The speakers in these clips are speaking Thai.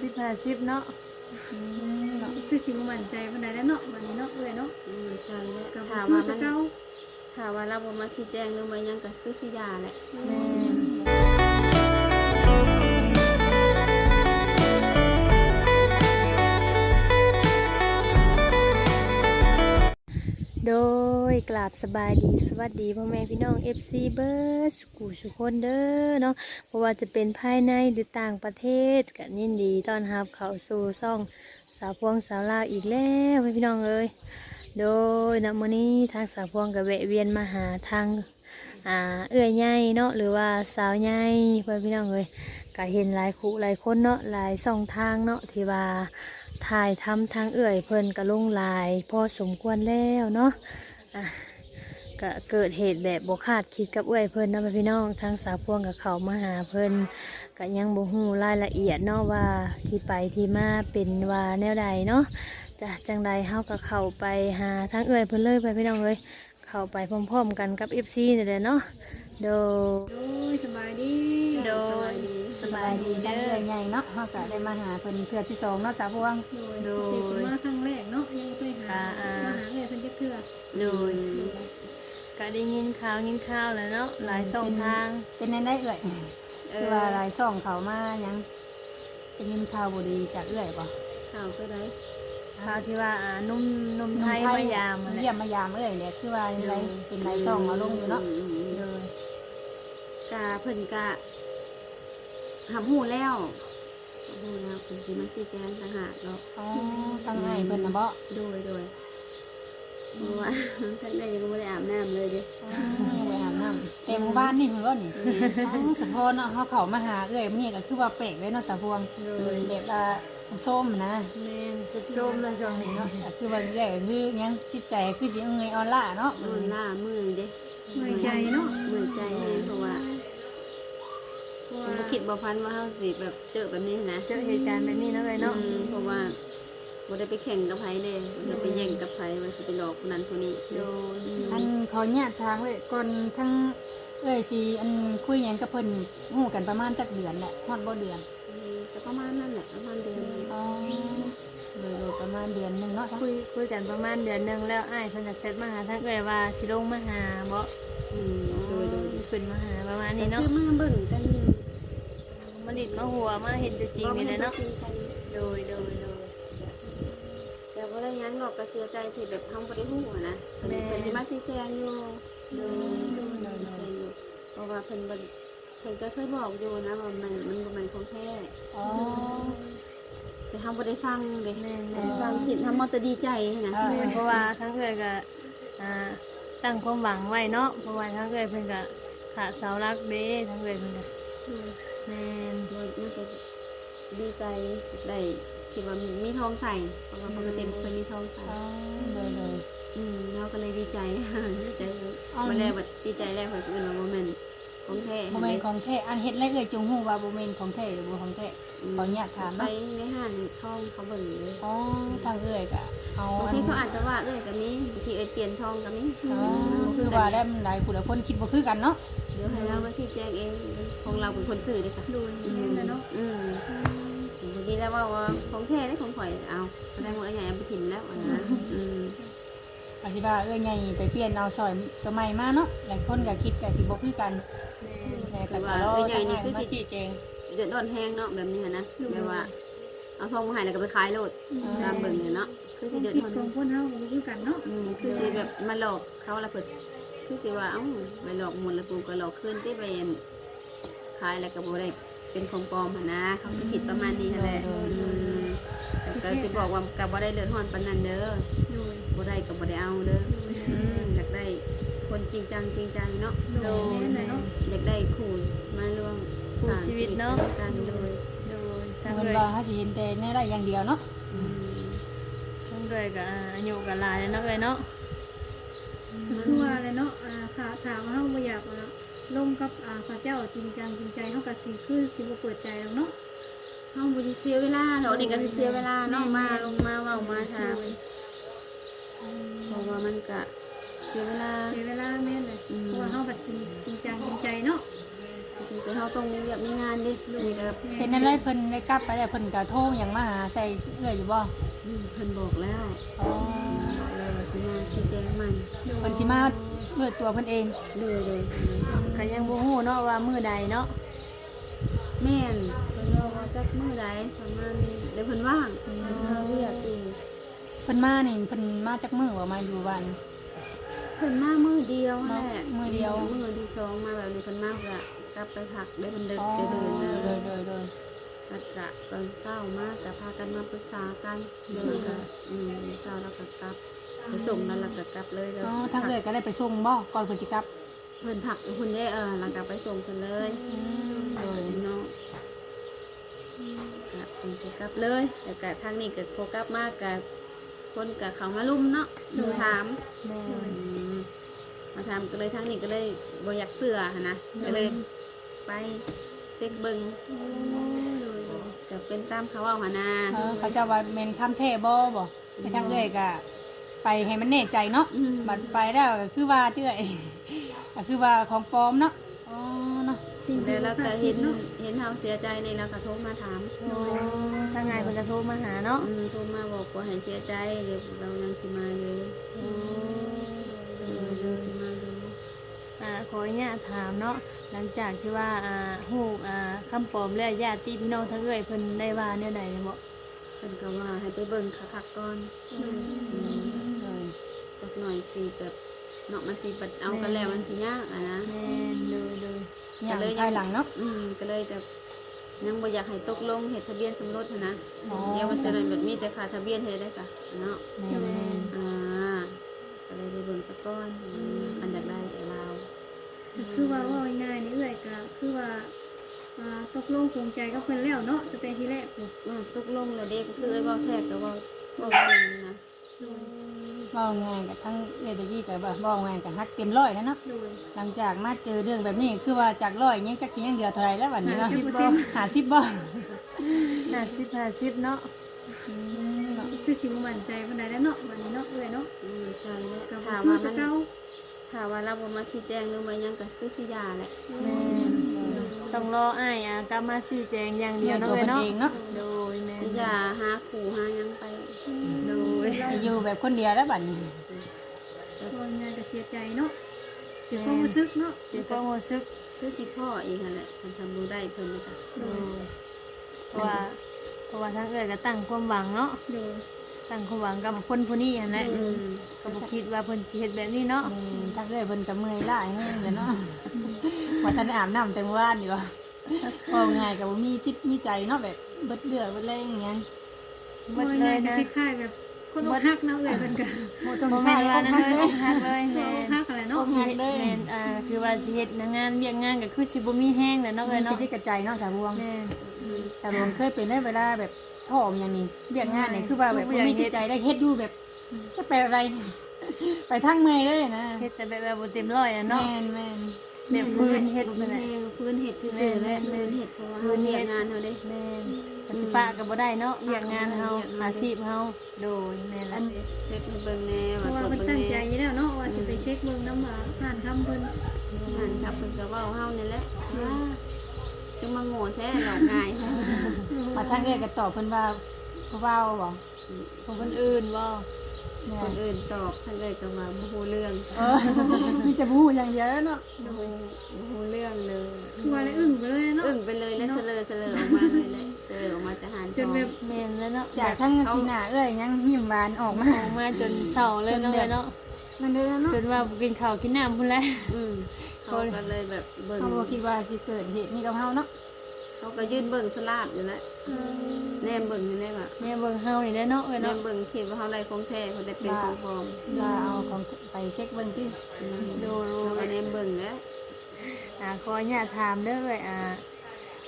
สิบห้าสิบเนาะอืมเนาะคือสิบ่มั่นใจปานใดแล้วเนาะวันนี้เนาะเอ้ยเนาะอืมใจแล้วก็ถามคือว่าแต่มันเก่าถามว่าเราบ่มาชี้แจงหรือมายังก็คือสิยาแหละแม่นโดย กราบสบายดีสวัสดีพ่อแม่พี่น้อง FC เบิร์สกูสุกคนเด้อเนาะเพราะว่าจะเป็นภายในหรือต่างประเทศกันยินดีต้อนรับเข้าสู่ซ่องสาวพวงสาวลาวอีกแล้วพี่น้องเอ้ยโดยณมื้อนี้ทางสาวพวงกับแวะเวียนมาหาทางอ่าเอื้อยใหญ่เนาะหรือว่าสาวใหญ่เพื่อนพี่น้องเอ้ยก็เห็นหลายคู่หลายคนเนาะหลายช่องทางเนาะที่ว่าถ่ายทำทางเอื้อยเพิ่นก็ลงลาย พอสมควรแล้วเนาะ ก็เกิดเหตุแบบบกคาดคิดกับเอ้อยเพิ่นเนาะพี่น้องทางสาวพวงกับเขามาหาเพิ่นก็ยังบ่ฮู้รายละเอียดเนาะว่าที่ไปที่มาเป็นว่าแนวใดเนาะจะจังใดเฮาก็เข้าไปหาทางเอ้อยเพิ่นเลยไปพี่น้องเลยเข้าไปพร้อมๆกันกับ FC นี่แหละเนาะโดยโอ้ยสบายดีโดยสบายดีจังเลยใหญ่เนาะเฮาก็ได้มาหาเพิ่นเทื่อที่สองเนาะสาวพวงโดยติดมาครั้งแรกเนาะยังบ่เคยหาอ่าๆมาหา เอ้ยเพิ่นจักเทื่อโดยก็ได้ยินข่าวยินข่าวแล้วเนาะหลายช่องทางเป็นในได้เอ่ยคือว่าหลายช่องเขามาหยังเป็นยินข่าวบ่ดีจากเอื้อยบ่ข่าวก็ได้ข่าวที่ว่าอ่านุ่มนุ่มไทยมายามมาแหเยี่ยละมมายามเอ้ยเนี่ยคือว่าอะไรเป็นหลายช่องเอาลงอยู่เนาะอืมอืมโดยกะเพิ่นกะหำหูแล้วหำหูแล้วเพิ่นสิมาชี้แจงต่างหากเนาะอ๋อตั้งให้เพิ่นน่ะบ่โดยโดย เพราะว่าท่านได้ยังบ่ได้อาบน้ำเลยเด้อ๋อยังไปอาบน้ำแต่หมู่บ้านนี่เพิ่นว่านี่อ๋อสะพอนเนาะเฮาเข้ามาหาเอ้ยมื้อนี้ก็คือว่าเปกเลยเนาะสะพวงแบบว่าส้มๆนะแม่นสุดส้มเลยช่วงนี้เนาะก็คือว่าเอ้ยก็คือหยังจิตใจคือสิเอ้ยออนล่าเนาะนอนล่ามือเด้เมื่อยใจเนาะมือใจเลยเพราะว่าเพราะผมว่าบ่คิดบ่พันว่าเฮาสิแบบเจอแบบนี้นะเจอเหตุการณ์แบบนี้เนาะเลยเนาะอืมเพราะว่า บ่ได้ไปแข่งกับไผเด้บ่ได้ไปแย่งกับไผว่าสิไปหลอกคนนั้นคนนี้โดยอันขอญาตทางเว้ยก่อนทั้งเอ้ยสิอันคุยหยังกับเพิ่นฮู้กันประมาณจักเดือนแหละฮอดบ่เดือนอืมก็ประมาณนั้นแหละประมาณเดือนหนึ่งอ๋อโดยโดยประมาณเดือนหนึงเนาะคุยคุยกันประมาณเดือนหนึงแล้วอ้ายเพิ่นจะเซตมาหาทางเอ่ยว่าสิลงมาหาบ่อืมโดยโดยขึ้นมาหาประมาณนี้ก็เนาะคือมาเบิ่งกันมาดิดมาหัวมาเห็นตัวจริงนี่แหละเนาะบ่มีตัวจริงกันโดยโดยโด ยแต่บ่ได้หยังหรอกก็เสียใจที่แบบเฮาบ่ได้ฮู้อะนะแม่เพิ่นสิมาชี้แจงอยู่โดยเพราะว่าเพิ่นบ่เพิ่นก็เคยบอกอยู่นะว่ามันมันบ่แม่นของแท้ อ๋อ แต่เฮาบ่ได้ฟังเด้แม่นบ่ได้ฟังผิดเฮามาแต่ดีใจนะอ่าแม่นเพราะว่าทางเอ่ยก็อ่าตั้งความหวังไว้เนาะเพราะว่าทางเอ่ยเพิ่นก็ขาดเสาหลักเด้ทางเอ่ยเพิ่นก็แม่นโดยน่าจะดีใจได้ คิดว่ามีทองใส่เพราะว่าปกติบ่เคยมีทองใส่อ๋อโดยโดยอืมเราก็เลยดีใจ ดีใจเลยอ๋อ มาแล้วแบบดีใจแรกคนอื่นว่าโมเมนต์ของแท้บ่แม่นของแท้อันเฮ็ดแล้วเอ้ยจงฮู้ว่าบ่แม่นของแท้หรือบ่ของแท้ขออนุญาตถามไปเนาะในห้างนี่ทองเขาเบิ่งเลยอ๋อทางเอ้ยก็เอาบางอันทีเขาอาจจะว่าเอ้ยกับนี้บางทีเอ้ยเปลี่ยนทองกับนี้อ๋อคือว่าได้หลายผู้หลายคนคิดบ่คือกันเนาะ เดี๋ยวให้เรามาชี้แจงเองของเราเป็นคนสื่อเลยค่ะโดยแม่นแล้วเนาะ อืมบางที แล้วว่าว่าของแท้ได้ของข่อยเอาแสดงว่าไอ้ใหญ่เอาไปถิ่มแล้วอะนะอืมอธิบายเอ้ยไงไปเปลี่ยนเอาซอยตัวใหม่มาเนาะหลายคนก็คิดก็สิบ่คือกันแม่นแต่ก็รอทางให้มาชี้แจงเดือดร้อนแห้งเนาะแบบนี้หั้นนะแบบว่าเอาทองมาให้แล้วก็ไปขายโลดตามเบิ่งเนี่ยเนาะคือสิเดือดผิดร้อนของคนเฮาก็บ่คือกันเนาะอืมคือสิแบบมาหลอกเขาแล้วเปิดคือสิว่าเอ้าไปหลอกหมุนแล้วกูก็หลอกขึ้นที่ไปขายแล้วก็บ่ได้ เป็นของปลอมหั่นนะ เขาสิผิดประมาณนี้นั่นแหละอืมแต่ก็สิบอกว่าก็บ่ได้เดือดร้อนปานนั้นเด้อโดยบ่ได้ก็บ่ได้เอาเด้ออืมอยากได้คนจริงจังจริงใจเนาะโดยแม่นเลยเนาะอยากได้คู่มาร่วมสร้างชีวิตกันโดยโดยทางเพิ่นเอ่ยว่าเฮาสิเห็นแต่ในได้อย่างเดียวเนาะอืมทางเอ่ยก็อายุก็หลายแล้วเนาะเอ่ยเนาะ คือว่าเลยเนาะอ่าถ้าถามว่าเฮาบ่อยากอ่า ลงกับอ่าพระเจ้าจริงจังจริงใจเฮาก็สิคือสิบ่เปิดใจแล้วเนาะ เฮาบ่ได้เสียเวลาเนาะเด็กก็สิเสียเวลาเนาะมาลงมาเว้ามาถามเพราะว่ามันก็เสียเวลา เสียเวลาแม่นเลยอืมเพราะว่าเฮาบัดจริงจริงจังจริงใจเนาะคือเฮาต้องมีเวียกมีงานดินี่ก็เป็นนั่นเลยเพิ่นได้กลับไปแล้วเพิ่นก็โทรหยังมาหาใส่เอื้อยอยู่บ่อืมเพิ่นบอกแล้วอ๋อบอกแล้วว่าสิมาชี้แจงใหม่เพิ่นสิมาด้วยตัวเพิ่นเองเลยเลย ก็ยังบ่ฮู้เนาะว่ามื้อใดเนาะแม่นเพิ่นว่าว่าจักมื้อใดประมาณนี้เดี๋ยวเพิ่นว่างเพิ่นเฮาเวียกอีกเพิ่นมานี่เพิ่นมาจากมื้อว่ามาอยู่บ้าน เพิ่นมามื้อเดียวแหละมื้อเดียว มื้อที่สองมาแบบนี้เพิ่นมาก็กลับไปพักได้เพิ่นเดินอ๋อไปเดินโดเลยยโดยโดยแล้วก็ตอนเช้ามากก็พากันมาปรึกษากันเลยก็อืมเช้าแล้วก็กลับไปส่งแล้วเราก็กลับเลยแล้วอ๋อทางเอื้อยก็ได้ไปส่งบ่ก่อนเพิ่นสิกลับ เพิ่นผักเพิ่นได้เออหลังจากไปส่งเพิ่นเลยอืมโดยเนาะก็เพิ่นก็กลับเลยแต่ก็ทางนี้ก็พอกลับมากก็คนก็เขามาลุมเนาะมาถามแม่อืมมาถามก็เลยทางนี้ก็เลยบ่อยากเสือหั้นนะก็เลยไปเซ็กเบิงก็เป็นตามเขาเอาหานาเออเขาเจะว่าแม่นคำแท้บ่บ่ไปทางเอื้อยก็ไปให้มันแน่ใจเนาะอืมบัดไปแล้วก็คือว่าเตื้อย ก็คือว่าของปลอมเนาะอ๋อเนาะสิ่งที่แล้วเราเราก็คาดเห็คินดเนาะเห็นเขาเสียใจในเราก็โทรมาถามโอ้ทางไงเพิ่นก็โทรมาหาเนาะอืมโทรมาบอกว่าให้เสียใจเดี๋ยวเรายังสิมาอยู่เดี๋ยวยังสิมาอยู่อ่าขออนุญาตถามเนาะหลังจากที่ว่าอ่าฮู้อ่าคำปลอมแล้วญาติพี่น้องทั้งเอ้ยเพิ่นได้ว่าแนวใดบ่เพิ่นก็ว่าให้ไปเบิ่งคักๆก่อนเลยสักหน่อยสิแบบ เนาะมันสิปัดเอากันแล้วมันสิยากอะนะแม่นดูดูอย่างภายหลังเนาะ อืมก็เลยแต่ยังบ่อยากให้ตกลงเฮ็ดทะเบียนสมรสหั้นนะอ๋อ เดี๋ยวมันจะได้แบบมีแต่ค่าทะเบียนเฮ็ดได้ซะเนาะแม่นแม่นอ่าก็เลยไปเบิ่งสักก้อนอันอยากได้ไอ้ลาวคือว่าว่าง่ายๆนี่เอื้อยก็คือว่าอ่าตกลงปรงใจกับเพิ่นแล้วเนาะตั้งแต่ทีแรกพุ่นอืมตกลงแล้วเด็กก็คือไอ้เว่าแทกก็เว่าเว่าจริงนะโดย เว้าง่ายกับทั้งเอื้อยกี้ก็ว่าเว้าง่ายกับฮักเต็มร้อยแล้วเนาะโดย หลังจากมาเจอเรื่องแบบนี้คือว่าจากร้อยยังจักสิยังเดือเท่าไหรแล้วบัดนี้เนาะ50%หาสิบบ่ห้าสิบห้าสิบเนาะคือสิบ่มั่นใจปานใดแล้วเนาะบัดนี้เนาะเอ้ยเนาะอืมใจแล้วกับถามว่ามันเก่าถามว่าเราบ่มาชี้แจงหรือมายังก็คือสิยาแหละแม่นต้องรออ้ายอ่ากลับมาชี้แจงอย่างเดีเดียยววเนาะตัวเอ้ยเพิ่นเนาะเองเนาะโดย แม่นสิยาหาขู่หายังไปโดยไปอยู่แบบคนเดียวแล้วบัดนี้ว่าง่ายก็เสียใจเนาะเสียความรู้สึกเนาะเสียความรู้สึกคือสิพ่อเองนั่นแหละทำทำบ่ได้เพิ่นนะคะโดยเพราะว่าเพราะว่าทางเอ้ยก็ตั้งความหวังเนาะโดยตั้งความหวังกับคนผู้นี้นั่นแหละอืมก็บ่คิดว่าเพิ่นสิเฮ็ดแบบนี้เนาะอืมทั้งเอ้อยเพิ่นก็เมื่อยล้าแห้งเลยเนาะว่าท่านได้อาบน้ำแต่เมื่อวานดีกว่าเว้าง่ายก็บ่มีจิตมีใจเนาะแบบ เบิดเดือดเบิดแรงอย่างเงี้ยหมว่าดเลง่ายยก็นะคล้ายๆแบบคนอกหักเนาะเอื้อยเพิ่นก็บ่ต้องบ่แม่แม่นนว่าว่านั่นั่นนเลเลยยอกหักเลยอกแม่นหักอะไรเนาะอกหักเลยแม่นอ่าคือว่าสิเฮ็ดงานเวียกงานก็คือสิบ่มีแห้งแหละเนาะเอ้ยคิเนาะดที่กระใจเนาะสาววงแม่นสาววงเคยเป็นได้เวลาแบบท้องอย่างนี้เรียกงานเนี่ยคือว่าแบบบ่มีจิตใจได้เฮ็ดอยู่แบบจะไปอะไร ไปทั้งเมื่อยเลยนะเฮ็ดแต่แบบว่าบ่เต็มร้อยอะเนาะแม่นแม่น แบบพื้นเฮ็ดบ่นั่นแหละมีพื้นเฮ็ดซื่อๆแหละพื้นเฮ็ดเพราะว่าเฮาเรียกงานเฮาเด้แม่นก็สิปะก็บ่ได้เนาะเวียกงานเฮาอาชีพเฮาโดยแม่นอัละนเช็คให้เบิ่งแน่เพว่าราะว่าตรวจเพิ่นเบิ่งตั้งใจแน่อยู่แล้วเนาะว่าสิไปเช็คเบิ่งน้ำว่าผ่านคำเพิ่นหันครับเพิ่นก็เว้าเฮานี่แหละว่าจึงมาโง่แท้หลอกง่ายแท้มาทางเอ้อยก็ตอบเพิ่นว่าผู้เว้าบ่ของคนอื่นบ่แม่ คนนอื่นตอบท่านเลยก็ว่าบ่ฮู้เรื่องเออมีแต่ผู้อย่างเดียวเนาะบ่ฮู้บ่ฮู้เรื่องเลยคือว่าแล้วอึ้งไปเลยเนาะอึ้งไปเลยแล้วเสลอเสลอออกมาเลยแหละเสลอออกมาแต่หารจนแบบแม่นแล้วเนาะจากทั้งสีหน้าเอ้อยยังยิ้มหวานออกมาออกมาจนเศร้าเลยเนาะเอ้ยเนาะนั่นเด้อเนาะจนว่าบ่กินข้าวกินน้ำพุ่นแหละอืมเขาก็เลยแบบเบิ่งเขาบ่คิดว่าสิเกิดเหตุนี้กับเฮาเนาะ เขาก็ยืนเบิ่งสลาดอยู่แล้วเออแนมเบิ่งอยู่ได้ว่าแม่เบิ่งเฮานี่แหละเนาะเอ้ยแนเนาะมเบิ่งคิดว่าเขาได้ของแท้เขาได้เป็นของปลอมว่าเอาของไปเช็คเบิ่งติอืมดูเขาก็แนมเบิ่งแล้วอ่าขออนุญาตถามเด้อเอ้ยอ่า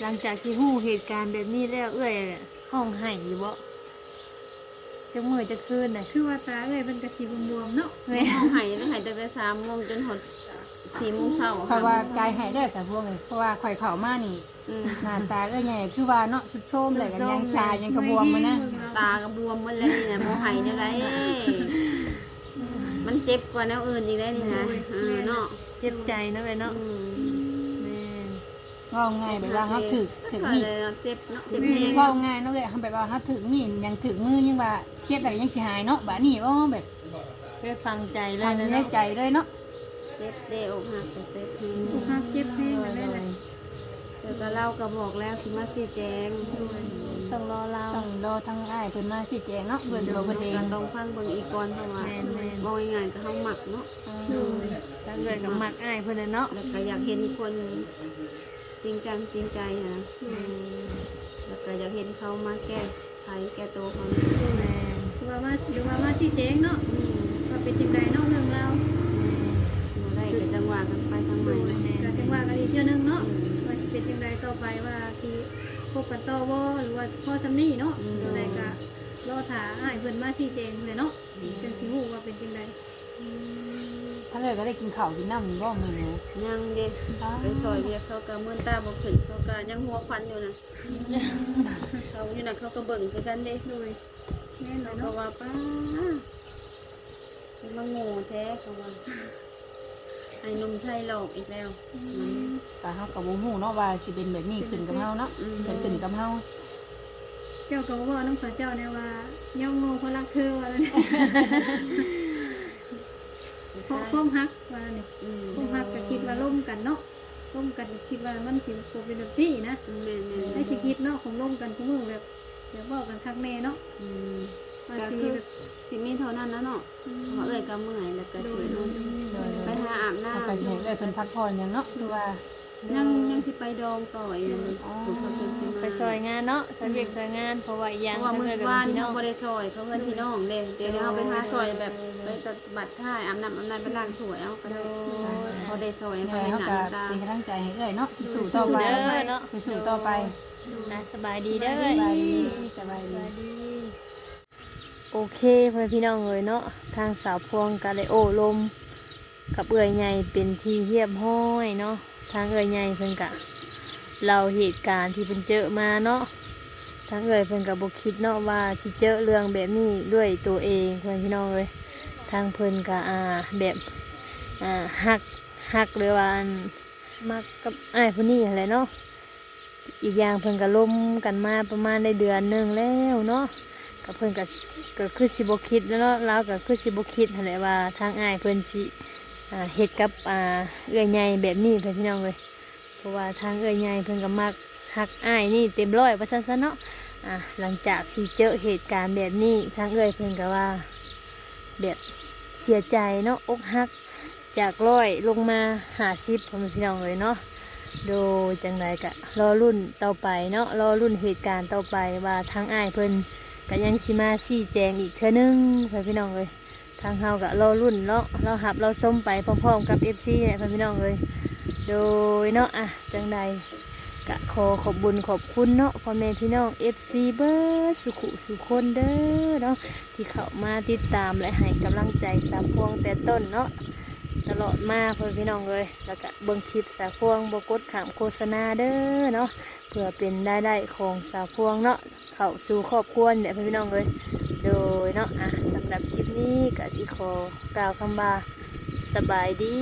หลังจากที่ฮู้เหตุการณ์แบบนี้แล้วเอ้ยห้องไห้อยู่บ่จักมื้อจักคืนน่ะคือว่าตาเอ้ยเพิ่นก็สิบวมๆเนาะแม่ เขาหายได้หายตั้งแต่สามโมงจนหด สี่โมงเช้าเพราะว่ากายหายได้สะพวงเลยเพราะว่าข่อยเข้ามานี่อืมหน้าตาเอ้อยใหญ่คือว่าเนาะสุดโทรมเลยกันยังตายังกระบวมมานะตากระบวมหมดเลยนี่นะโมหายได้ไรมันเจ็บกว่าแนวอื่นอีกได้นี่นะเออเนาะเจ็บใจเนาะเอ้ยเนาะอืมแม่นเว่าง่ายแบบว่าเขาถึกถึกซอยมีดเลยเนาะเจ็บเนาะเจ็บแฮงเว่าง่ายเนาะเลยเขาแบบว่าเขาถึกมีดยังถึกมือยังว่าเจ็บแบบยังสิหายเนาะแบบนี้ว่าแบบได้ฟังใจเลยทำนะได้เนาะใจเลยเนาะ เจ็บเด้อกหักก็เจ็บแฮงอกหักเจ็บแห้งกันได้เลยแต่ก็เล่าก็บอกแล้วสิมาชี้แจงต้องรอเราต้องรอทั้งอ้ายเพิ่นมาสิแจงเนาะเพิ่นตัวเพิ่นเองก็ต้องฟังเบิ่งอีกก่อนเพราะว่าบ่ง่ายๆก็เฮาหมักเนาะถ้าเกิดกับมักอ้ายเพิ่นน่ะเนาะแล้วก็อยากเห็นคนจริงจังจริงใจนะแล้วก็อยากเห็นเขามาแก้ไขแก้ตัวเขาแม่นคือว่ามาหรือว่ามาชี้แจงเนาะว่าเป็นจังไดเนาะเรื่องเราบ่ได้ก็จังห วะกันไปทางใหม่ก็จังว่ากันอีกเทื่อนึงเนาะว่าสิเป็นจังไดต่อไปว่าสิพบกันต่อบ่หรือว่าพ่อซำนี้เนาะจังไดก็รอถาอ้ายเพิ่นมาชี้แจงเลยเนาะจังสิฮู้ว่าเป็นจังไดถ้าเกิดก็ได้กินข้าวกินน้ำบ่มื้อนี้ยังเด็กไปซอยเรียกเขาก็มื่นตาบ่ขึ้นเขาก็ยังหัวควันอยู่นะเขาอยู่น่ะเขาก็เบิ่งคือกันเด้โดยแม่นเลเขายก็เนาะว่าป้าเป็นมาโง่แท้เขาว่า ไอ้หนุ่มไทยหลอกอีกแล้ว แต่เฮาก็บ่ฮู้เนาะว่าสิเป็นแบบนี้ขึ้นกับเฮาเนาะเกิดขึ้นกับเฮาเจ้าก็บอกว่าน้องสาวเจ้าเนี่ยว่าย่องโง่เพราะรักเธอว่าแล้วเนี่ยเพราะความฮักว่าแล้วเนี่ยอืมความฮักก็คิดว่าล่มกันเนาะล่มกันก็คิดว่ามันสิบ่เป็นแบบนี้นะแม่นๆได้สิคิดเนาะของล่มกันของมึงแบบเดี๋ยวบอกกันทักแม่เนาะ อืมว่า ก็สิคือแบบสิมีเท่านั้นนะเนาะเพราะเอ้ยก็เมื่อยแล้วก็สินอนไปหาอาบน้เอาไปสิให้เอ้ยเพิ่นพักผ่อนหยังเนาะคือว่าำยังยังสิไปดองต่ออีกเลยถูกเขาเป็นสิมาไปซอยงานเนาะสำเร็จซอยงานเพราะว่าอีกอเพย่างราะว่าถ้ามื้อเกิดกับวานพี่ยัน้งองบ่ได้ซอยเขาเพิ่นพี่น้องเด้เดี๋ยวเฮาไปหาซอยแบบไปตัดบัตรท่ายอาบน้ำอาบน้ำไปล้างถ้วยเอาก็ได้บ่ได้ซอยยังเขาไงไปเฮาหาก็ตาเป็นกำลังใจให้เอ้ยเนาะสู้ต่อไปเด้อเนาะสู้ต่อไปนะสบายดีเด้อสบายดีสบายสดีบายดี โอเคเพื่อนพี่น้องเลยเนาะทางสาวพวงกาไดโอลม กับเอื่อยใหญ่เป็นที่เรียบห้อยเนาะทางเอื่อยใหญ่เพิ่นกะเราเหตุการณ์ที่เพิ่นเจอมาเนาะทางเอื่อยเพิ่นกับบคิดเนาะว่าสิเจอเรื่องแบบนี้ด้วยตัวเองเพื่อนพี่น้องเลยทางเพิ่นกะอ่าแบบอ่าหักหักหรือว่านมักกับไอ้ายผู้นี้อะไรเนาะอีกอย่างเพิ่นก็ล้มกันมาประมาณได้เดือนหนึ่งแล้วเนาะ กับเพิ่นก็ก็คือสิบคิดแล้วเนาะแล้วก็คือสิบคิดอะไรว่าทางอ้ายเพิ่นสิอ่าเฮ็ดกับอ่าเอื้อยใหญ่แบบนี้เพื่อนพี่น้องเลยเพราะว่าทางเอื้อยใหญ่เพิ่นก็มักหักอ้ายนี่เต็มร้อยว่าซั่นซะเนาะอ่าหลังจากที่เจอเหตุการณ์แบบนี้ทางเอื้อยเพิ่นก็ว่าแบบเสียใจเนาะอกหักจากร้อยลงมาหาสิบพ่อแม่พี่น้องเลยเนาะโดยจังใดก็รอรุ่นต่อไปเนาะรอรุ่นเหตุการณ์ต่อไปว่าทางอ้ายเพิ่น ก็ยังสิมาชี้แจงอีกเทื่อนึงเพื่อนพี่น้องเลยทางเฮาก็รอรุ่นเนาะเราหับเราส้มไปพร้อมๆกับ FC เนี่ยพ่พี่น้องเลยโดยเนาะอะจังใดกะขอขอบบุญขอบคุณเนาะพ่อแม่พี่น้อง FC เบิร์สุขุสุคนเด้อเนาะที่เข้ามาติดตามและให้กำลังใจสาวพวงแต่ต้นเนาะ ตลอดมาพ่อแม่พี่น้องเลยแล้วก็เบิ่งคลิปสาวพวงบกดขามโฆษณาเด้อเนาะเพื่อเป็นได้ได้ของสาวพวงเนาะเข้าสู่ครอบครัวเนี่ยพี่น้องเลยโดยเนาะอะสำหรับคลิปนี้ก็สิขอกล่าวคำว่าสบายดี